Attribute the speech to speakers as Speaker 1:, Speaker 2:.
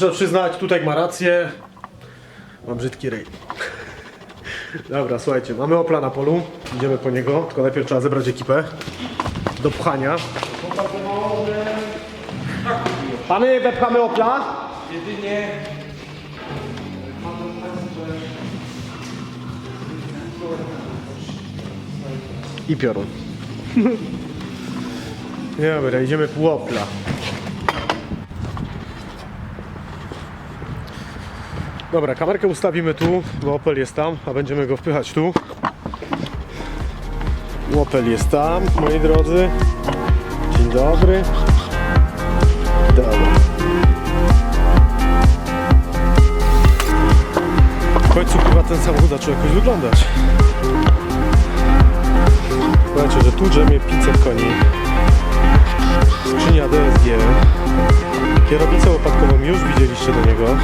Speaker 1: Muszę przyznać, tutaj ma rację. Mam brzydki ryj. Dobra, słuchajcie, mamy Opla na polu. Idziemy po niego, tylko najpierw trzeba zebrać ekipę do pchania. Pany, wepchamy Opla?
Speaker 2: Jedynie
Speaker 1: I piorun. Dobra, idziemy pół Opla. Dobra, kamerkę ustawimy tu, bo Opel jest tam, a będziemy go wpychać tu. Opel jest tam, moi drodzy. Dzień dobry. Dobra. W końcu chyba ten samochód zaczął jakoś wyglądać. Słuchajcie, że tu drzemie 500 koni. Skrzynia DSG. Kierownicę łopatkową już widzieliście do niego.